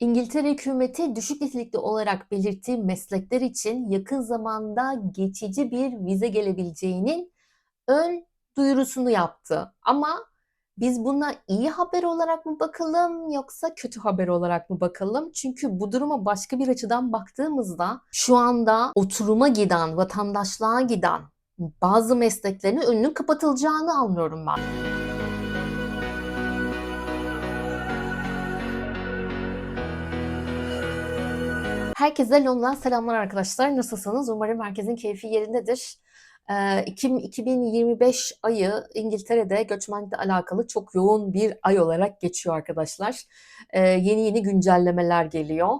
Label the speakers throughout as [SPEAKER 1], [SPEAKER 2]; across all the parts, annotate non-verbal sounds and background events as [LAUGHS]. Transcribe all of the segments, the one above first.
[SPEAKER 1] İngiltere hükümeti düşük nitelikli olarak belirttiği meslekler için yakın zamanda geçici bir vize gelebileceğinin ön duyurusunu yaptı. Ama biz buna iyi haber olarak mı bakalım yoksa kötü haber olarak mı bakalım? Çünkü bu duruma başka bir açıdan baktığımızda şu anda oturuma giden, vatandaşlığa giden bazı mesleklerin önünün kapatılacağını anlıyorum ben. Herkese Londra'dan selamlar arkadaşlar. Nasılsınız? Umarım herkesin keyfi yerindedir. Ee, Ekim 2025 ayı İngiltere'de göçmenlikle alakalı çok yoğun bir ay olarak geçiyor arkadaşlar. Ee, yeni yeni güncellemeler geliyor.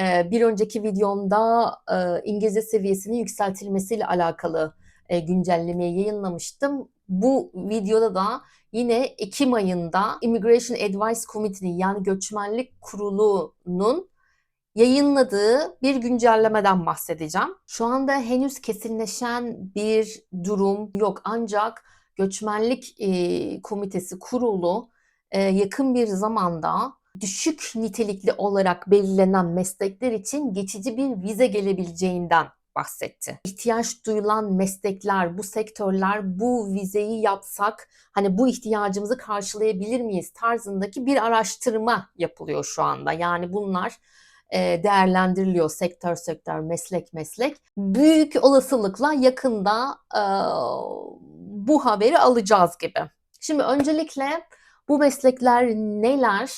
[SPEAKER 1] Ee, bir önceki videomda e, İngilizce seviyesinin yükseltilmesiyle alakalı e, güncellemeyi yayınlamıştım. Bu videoda da yine Ekim ayında Immigration Advice Committee'nin yani Göçmenlik Kurulu'nun yayınladığı bir güncellemeden bahsedeceğim. Şu anda henüz kesinleşen bir durum yok ancak Göçmenlik e, Komitesi kurulu e, yakın bir zamanda düşük nitelikli olarak belirlenen meslekler için geçici bir vize gelebileceğinden bahsetti. İhtiyaç duyulan meslekler, bu sektörler bu vizeyi yapsak hani bu ihtiyacımızı karşılayabilir miyiz tarzındaki bir araştırma yapılıyor şu anda. Yani bunlar değerlendiriliyor sektör sektör, meslek meslek. Büyük olasılıkla yakında e, bu haberi alacağız gibi. Şimdi öncelikle bu meslekler neler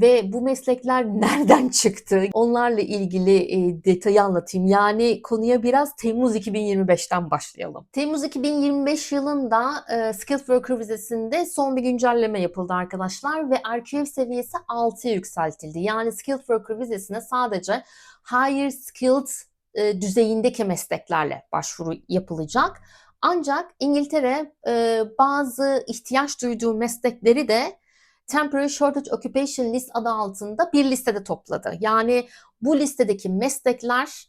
[SPEAKER 1] ve bu meslekler [LAUGHS] nereden çıktı? Onlarla ilgili e, detayı anlatayım. Yani konuya biraz Temmuz 2025'ten başlayalım. Temmuz 2025 yılında e, Skilled Worker vizesinde son bir güncelleme yapıldı arkadaşlar ve RQF seviyesi 6'ya yükseltildi. Yani Skilled Worker vizesine sadece Higher Skilled e, düzeyindeki mesleklerle başvuru yapılacak. Ancak İngiltere e, bazı ihtiyaç duyduğu meslekleri de Temporary Shortage Occupation List adı altında bir listede topladı. Yani bu listedeki meslekler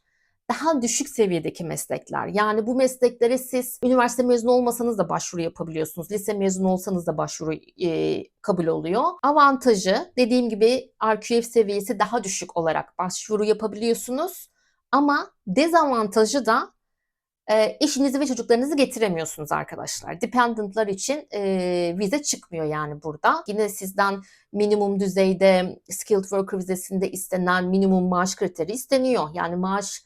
[SPEAKER 1] daha düşük seviyedeki meslekler. Yani bu mesleklere siz üniversite mezunu olmasanız da başvuru yapabiliyorsunuz. Lise mezunu olsanız da başvuru e, kabul oluyor. Avantajı dediğim gibi RQF seviyesi daha düşük olarak başvuru yapabiliyorsunuz. Ama dezavantajı da e, eşinizi ve çocuklarınızı getiremiyorsunuz arkadaşlar. Dependentlar için e, vize çıkmıyor yani burada. Yine sizden minimum düzeyde skilled worker vizesinde istenen minimum maaş kriteri isteniyor. Yani maaş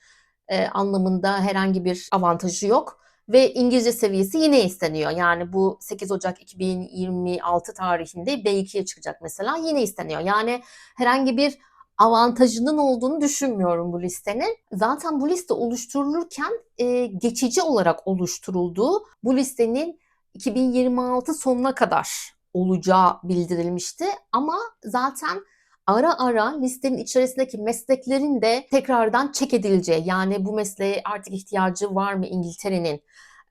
[SPEAKER 1] e, anlamında herhangi bir avantajı yok. Ve İngilizce seviyesi yine isteniyor. Yani bu 8 Ocak 2026 tarihinde B2'ye çıkacak mesela yine isteniyor. Yani herhangi bir avantajının olduğunu düşünmüyorum bu listenin. Zaten bu liste oluşturulurken e, geçici olarak oluşturulduğu bu listenin 2026 sonuna kadar olacağı bildirilmişti. Ama zaten ara ara listenin içerisindeki mesleklerin de tekrardan çek edileceği yani bu mesleğe artık ihtiyacı var mı İngiltere'nin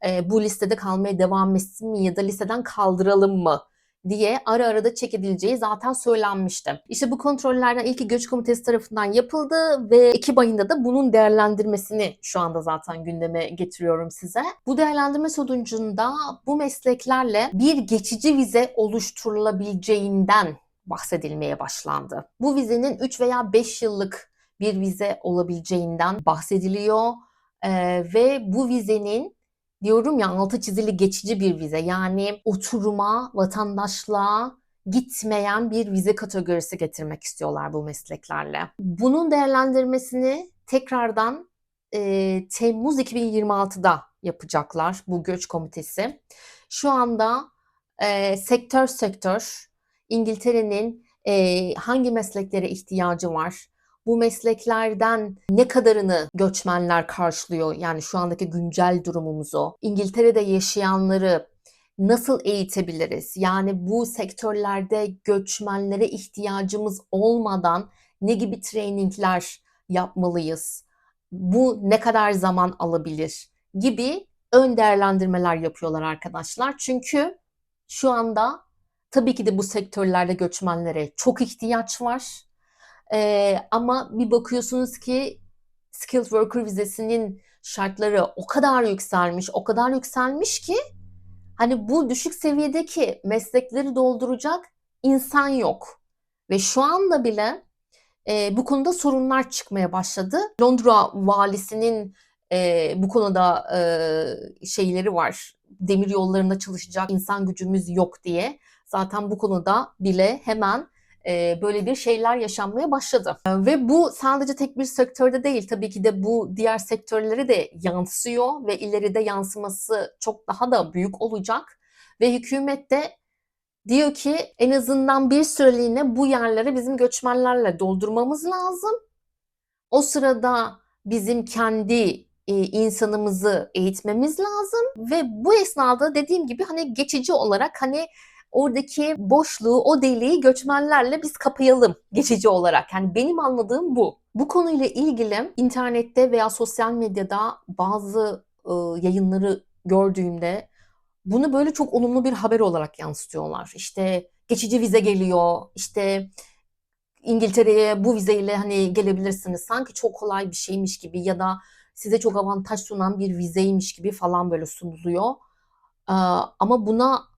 [SPEAKER 1] e, bu listede kalmaya devam etsin mi ya da listeden kaldıralım mı diye ara ara da çek zaten söylenmişti. İşte bu kontrollerden ilki göç komitesi tarafından yapıldı ve Ekim ayında da bunun değerlendirmesini şu anda zaten gündeme getiriyorum size. Bu değerlendirme sonucunda bu mesleklerle bir geçici vize oluşturulabileceğinden bahsedilmeye başlandı. Bu vizenin 3 veya 5 yıllık bir vize olabileceğinden bahsediliyor ee, ve bu vizenin diyorum ya altı çizili geçici bir vize. Yani oturuma, vatandaşlığa gitmeyen bir vize kategorisi getirmek istiyorlar bu mesleklerle. Bunun değerlendirmesini tekrardan e, Temmuz 2026'da yapacaklar bu göç komitesi. Şu anda e, sektör sektör İngiltere'nin e, hangi mesleklere ihtiyacı var, bu mesleklerden ne kadarını göçmenler karşılıyor? Yani şu andaki güncel durumumuzu, İngiltere'de yaşayanları nasıl eğitebiliriz? Yani bu sektörlerde göçmenlere ihtiyacımız olmadan ne gibi trainingler yapmalıyız? Bu ne kadar zaman alabilir? Gibi ön değerlendirmeler yapıyorlar arkadaşlar. Çünkü şu anda tabii ki de bu sektörlerde göçmenlere çok ihtiyaç var ee, ama bir bakıyorsunuz ki skilled worker vizesinin şartları o kadar yükselmiş, o kadar yükselmiş ki hani bu düşük seviyedeki meslekleri dolduracak insan yok. Ve şu anda bile e, bu konuda sorunlar çıkmaya başladı. Londra valisinin e, bu konuda e, şeyleri var. Demir yollarında çalışacak insan gücümüz yok diye. Zaten bu konuda bile hemen e, böyle bir şeyler yaşanmaya başladı. E, Ve bu sadece tek bir sektörde değil. Tabii ki de bu diğer sektörlere de yansıyor ve ileride yansıması çok daha da büyük olacak. Ve hükümet de diyor ki en azından bir süreliğine bu yerleri bizim göçmenlerle doldurmamız lazım. O sırada bizim kendi e, insanımızı eğitmemiz lazım ve bu esnada dediğim gibi hani geçici olarak hani oradaki boşluğu, o deliği göçmenlerle biz kapayalım geçici olarak. Yani benim anladığım bu. Bu konuyla ilgili internette veya sosyal medyada bazı e, yayınları gördüğümde bunu böyle çok olumlu bir haber olarak yansıtıyorlar. İşte geçici vize geliyor, işte İngiltere'ye bu vizeyle hani gelebilirsiniz. Sanki çok kolay bir şeymiş gibi ya da size çok avantaj sunan bir vizeymiş gibi falan böyle sunuluyor. Ee, ama buna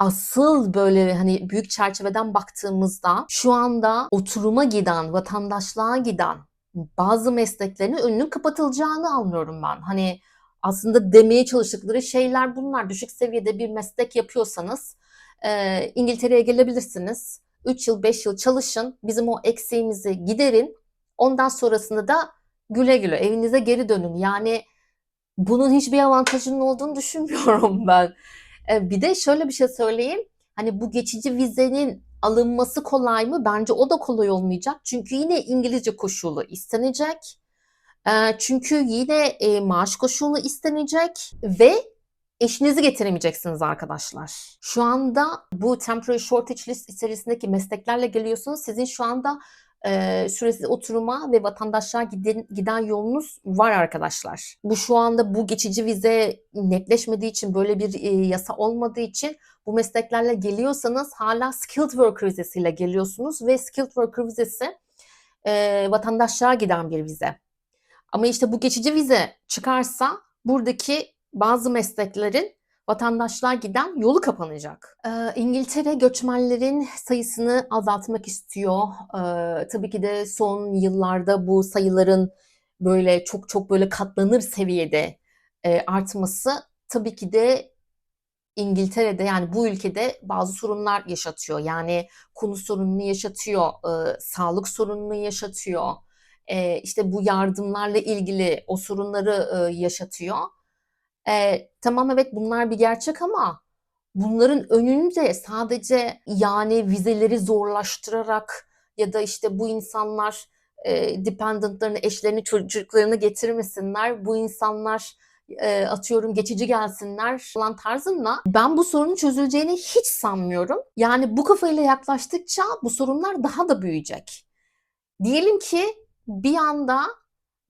[SPEAKER 1] asıl böyle hani büyük çerçeveden baktığımızda şu anda oturuma giden, vatandaşlığa giden bazı mesleklerin önünün kapatılacağını anlıyorum ben. Hani aslında demeye çalıştıkları şeyler bunlar. Düşük seviyede bir meslek yapıyorsanız e, İngiltere'ye gelebilirsiniz. 3 yıl 5 yıl çalışın. Bizim o eksiğimizi giderin. Ondan sonrasında da güle güle evinize geri dönün. Yani bunun hiçbir avantajının olduğunu düşünmüyorum [LAUGHS] ben. E, bir de şöyle bir şey söyleyeyim. Hani bu geçici vizenin alınması kolay mı? Bence o da kolay olmayacak. Çünkü yine İngilizce koşulu istenecek. E, çünkü yine e, maaş koşulu istenecek ve eşinizi getiremeyeceksiniz arkadaşlar. Şu anda bu temporary shortage list içerisindeki mesleklerle geliyorsunuz. Sizin şu anda e, süresiz oturuma ve vatandaşlığa giden, giden yolunuz var arkadaşlar. Bu şu anda bu geçici vize netleşmediği için böyle bir e, yasa olmadığı için bu mesleklerle geliyorsanız hala skilled worker vizesiyle geliyorsunuz ve skilled worker vizesi e, vatandaşlığa giden bir vize. Ama işte bu geçici vize çıkarsa buradaki bazı mesleklerin vatandaşlığa giden yolu kapanacak. Ee, İngiltere göçmenlerin sayısını azaltmak istiyor. Ee, tabii ki de son yıllarda bu sayıların böyle çok çok böyle katlanır seviyede e, artması tabii ki de İngiltere'de yani bu ülkede bazı sorunlar yaşatıyor. Yani konu sorununu yaşatıyor, e, sağlık sorununu yaşatıyor. E, işte bu yardımlarla ilgili o sorunları e, yaşatıyor. E, tamam evet bunlar bir gerçek ama bunların önünde sadece yani vizeleri zorlaştırarak ya da işte bu insanlar e, dependentlarını, eşlerini, çocuklarını getirmesinler. Bu insanlar e, atıyorum geçici gelsinler falan tarzında ben bu sorunun çözüleceğini hiç sanmıyorum. Yani bu kafayla yaklaştıkça bu sorunlar daha da büyüyecek. Diyelim ki bir anda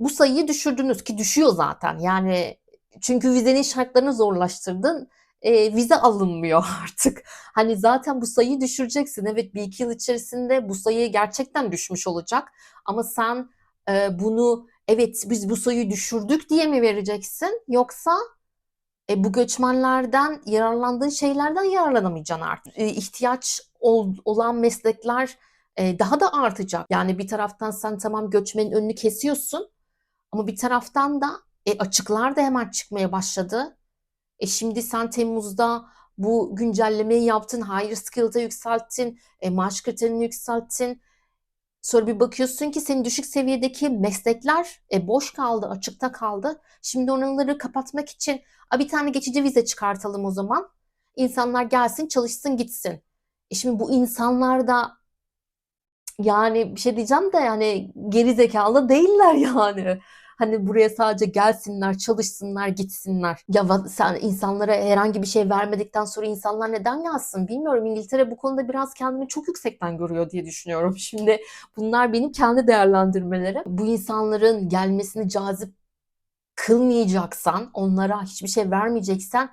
[SPEAKER 1] bu sayıyı düşürdünüz ki düşüyor zaten. Yani çünkü vizenin şartlarını zorlaştırdın. E, vize alınmıyor [LAUGHS] artık. Hani zaten bu sayıyı düşüreceksin. Evet bir iki yıl içerisinde bu sayı gerçekten düşmüş olacak. Ama sen e, bunu evet biz bu sayıyı düşürdük diye mi vereceksin? Yoksa e, bu göçmenlerden yararlandığın şeylerden yararlanamayacaksın artık. E, ihtiyaç ol, olan meslekler e, daha da artacak. Yani bir taraftan sen tamam göçmenin önünü kesiyorsun ama bir taraftan da e, açıklar da hemen çıkmaya başladı. E şimdi sen Temmuz'da bu güncellemeyi yaptın, higher skill'da yükselttin, e, maaş kriterini yükselttin. Sonra bir bakıyorsun ki senin düşük seviyedeki meslekler e, boş kaldı, açıkta kaldı. Şimdi onları kapatmak için a, bir tane geçici vize çıkartalım o zaman. İnsanlar gelsin, çalışsın, gitsin. E şimdi bu insanlar da yani bir şey diyeceğim de yani geri zekalı değiller yani. Hani buraya sadece gelsinler, çalışsınlar, gitsinler. Ya sen insanlara herhangi bir şey vermedikten sonra insanlar neden gelsin bilmiyorum. İngiltere bu konuda biraz kendini çok yüksekten görüyor diye düşünüyorum. [LAUGHS] Şimdi bunlar benim kendi değerlendirmelerim. Bu insanların gelmesini cazip kılmayacaksan, onlara hiçbir şey vermeyeceksen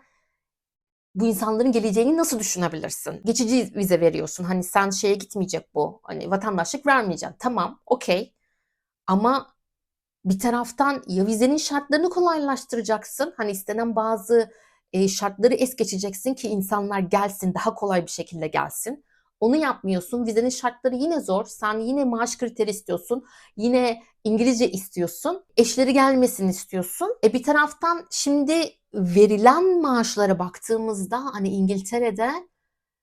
[SPEAKER 1] bu insanların geleceğini nasıl düşünebilirsin? Geçici vize veriyorsun. Hani sen şeye gitmeyecek bu. Hani vatandaşlık vermeyeceksin. Tamam, okey. Ama bir taraftan ya vizenin şartlarını kolaylaştıracaksın. Hani istenen bazı e, şartları es geçeceksin ki insanlar gelsin, daha kolay bir şekilde gelsin. Onu yapmıyorsun. Vizenin şartları yine zor. Sen yine maaş kriteri istiyorsun. Yine İngilizce istiyorsun. Eşleri gelmesini istiyorsun. E bir taraftan şimdi verilen maaşlara baktığımızda hani İngiltere'de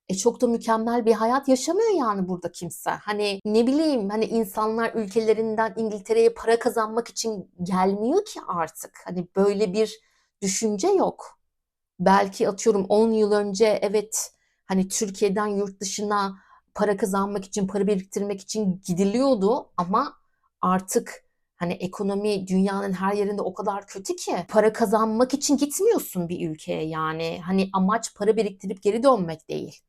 [SPEAKER 1] e çok da mükemmel bir hayat yaşamıyor yani burada kimse. Hani ne bileyim hani insanlar ülkelerinden İngiltere'ye para kazanmak için gelmiyor ki artık. Hani böyle bir düşünce yok. Belki atıyorum 10 yıl önce evet hani Türkiye'den yurt dışına para kazanmak için, para biriktirmek için gidiliyordu ama artık hani ekonomi dünyanın her yerinde o kadar kötü ki para kazanmak için gitmiyorsun bir ülkeye yani. Hani amaç para biriktirip geri dönmek değil.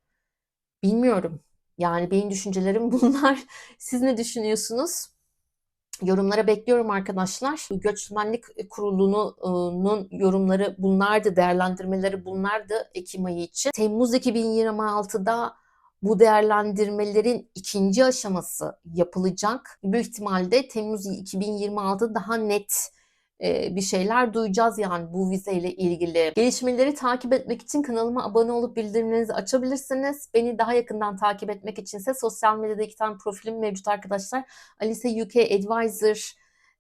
[SPEAKER 1] Bilmiyorum. Yani benim düşüncelerim [LAUGHS] bunlar. Siz ne düşünüyorsunuz? Yorumlara bekliyorum arkadaşlar. Göçmenlik Kurulu'nun yorumları bunlardı, değerlendirmeleri bunlardı Ekim ayı için. Temmuz 2026'da bu değerlendirmelerin ikinci aşaması yapılacak. Büyük ihtimalle Temmuz 2026 daha net bir şeyler duyacağız yani bu vizeyle ilgili. Gelişmeleri takip etmek için kanalıma abone olup bildirimlerinizi açabilirsiniz. Beni daha yakından takip etmek içinse sosyal medyada iki tane profilim mevcut arkadaşlar. Alice UK Advisor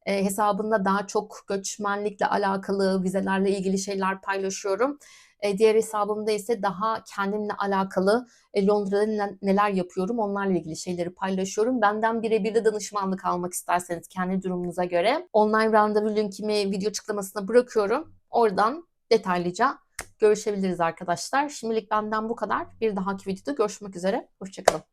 [SPEAKER 1] hesabında daha çok göçmenlikle alakalı, vizelerle ilgili şeyler paylaşıyorum. E, diğer hesabımda ise daha kendimle alakalı e, Londra'da neler yapıyorum onlarla ilgili şeyleri paylaşıyorum. Benden birebir de danışmanlık almak isterseniz kendi durumunuza göre online randevu linkimi video açıklamasına bırakıyorum. Oradan detaylıca görüşebiliriz arkadaşlar. Şimdilik benden bu kadar. Bir dahaki videoda görüşmek üzere. Hoşçakalın.